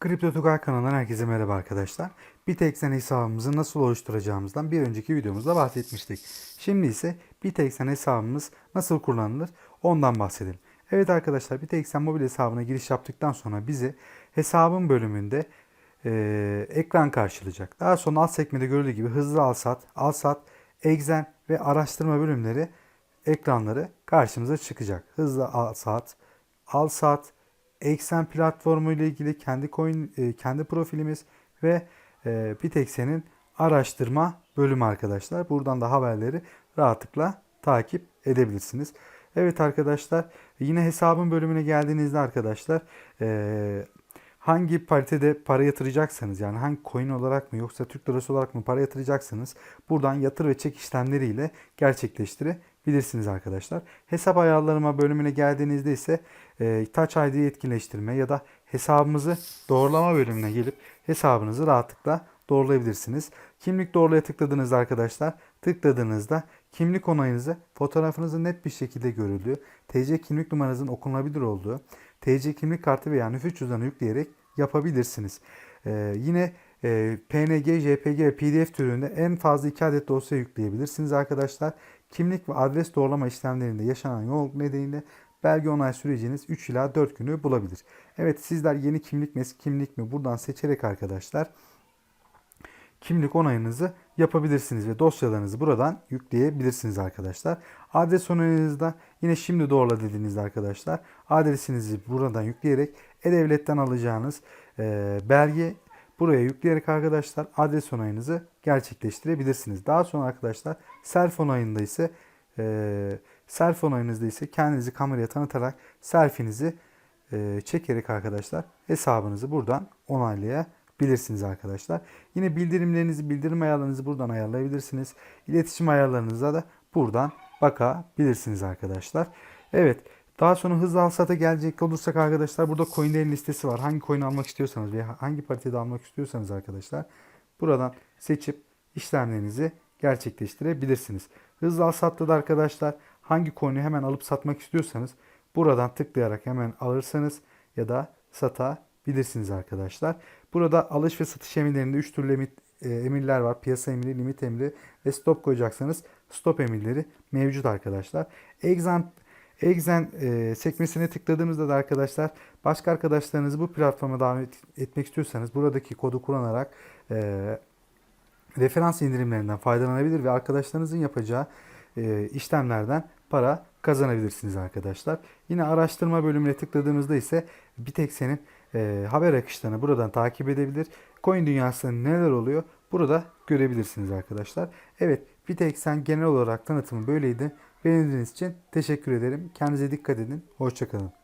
Kripto Tugay kanalından herkese merhaba arkadaşlar. Bitexen hesabımızı nasıl oluşturacağımızdan bir önceki videomuzda bahsetmiştik. Şimdi ise Bitexen hesabımız nasıl kullanılır ondan bahsedelim. Evet arkadaşlar Bitexen mobil hesabına giriş yaptıktan sonra bizi hesabın bölümünde eee, ekran karşılayacak. Daha sonra alt sekmede görüldüğü gibi hızlı al sat, al sat, egzen ve araştırma bölümleri ekranları karşımıza çıkacak. Hızlı al sat, al sat, Exen platformu ile ilgili kendi coin e, kendi profilimiz ve e, Bitexen'in araştırma bölümü arkadaşlar. Buradan da haberleri rahatlıkla takip edebilirsiniz. Evet arkadaşlar yine hesabın bölümüne geldiğinizde arkadaşlar e, hangi paritede para yatıracaksanız yani hangi coin olarak mı yoksa Türk lirası olarak mı para yatıracaksanız buradan yatır ve çek işlemleriyle gerçekleştirebilirsiniz arkadaşlar. Hesap ayarlarıma bölümüne geldiğinizde ise e, Touch ID etkileştirme ya da hesabımızı doğrulama bölümüne gelip hesabınızı rahatlıkla doğrulayabilirsiniz. Kimlik doğrulaya tıkladığınızda arkadaşlar tıkladığınızda kimlik onayınızı fotoğrafınızın net bir şekilde görüldüğü, TC kimlik numaranızın okunabilir olduğu, TC kimlik kartı veya nüfus cüzdanı yükleyerek yapabilirsiniz. Ee, yine e, PNG, JPG ve PDF türünde en fazla 2 adet dosya yükleyebilirsiniz arkadaşlar. Kimlik ve adres doğrulama işlemlerinde yaşanan yoğunluk nedeniyle belge onay süreciniz 3 ila 4 günü bulabilir. Evet sizler yeni kimlik mi kimlik mi buradan seçerek arkadaşlar kimlik onayınızı yapabilirsiniz ve dosyalarınızı buradan yükleyebilirsiniz arkadaşlar. Adres onayınızda yine şimdi doğrula dediğinizde arkadaşlar adresinizi buradan yükleyerek e-devletten alacağınız e, belge buraya yükleyerek arkadaşlar adres onayınızı gerçekleştirebilirsiniz. Daha sonra arkadaşlar self onayında ise e, self onayınızda ise kendinizi kameraya tanıtarak selfinizi e, çekerek arkadaşlar hesabınızı buradan onaylayabilirsiniz arkadaşlar. Yine bildirimlerinizi, bildirim ayarlarınızı buradan ayarlayabilirsiniz. İletişim ayarlarınıza da buradan bakabilirsiniz arkadaşlar. Evet. Daha sonra hızlı alsata gelecek olursak arkadaşlar burada coinlerin listesi var. Hangi coin almak istiyorsanız veya hangi paritede almak istiyorsanız arkadaşlar buradan seçip işlemlerinizi gerçekleştirebilirsiniz. Hızlı alsatta da arkadaşlar hangi coin'i hemen alıp satmak istiyorsanız buradan tıklayarak hemen alırsanız ya da satabilirsiniz arkadaşlar. Burada alış ve satış emirlerinde 3 türlü emir, e, emirler var. Piyasa emri, limit emri ve stop koyacaksanız stop emirleri mevcut arkadaşlar. Exam Exen e, sekmesine tıkladığımızda da arkadaşlar başka arkadaşlarınızı bu platforma davet etmek istiyorsanız buradaki kodu kullanarak e, referans indirimlerinden faydalanabilir ve arkadaşlarınızın yapacağı e, işlemlerden para kazanabilirsiniz arkadaşlar. Yine araştırma bölümüne tıkladığımızda ise Bitexen'in e, haber akışlarını buradan takip edebilir. Coin dünyasında neler oluyor burada görebilirsiniz arkadaşlar. Evet Bitexen genel olarak tanıtımı böyleydi. Beğendiğiniz için teşekkür ederim. Kendinize dikkat edin. Hoşçakalın.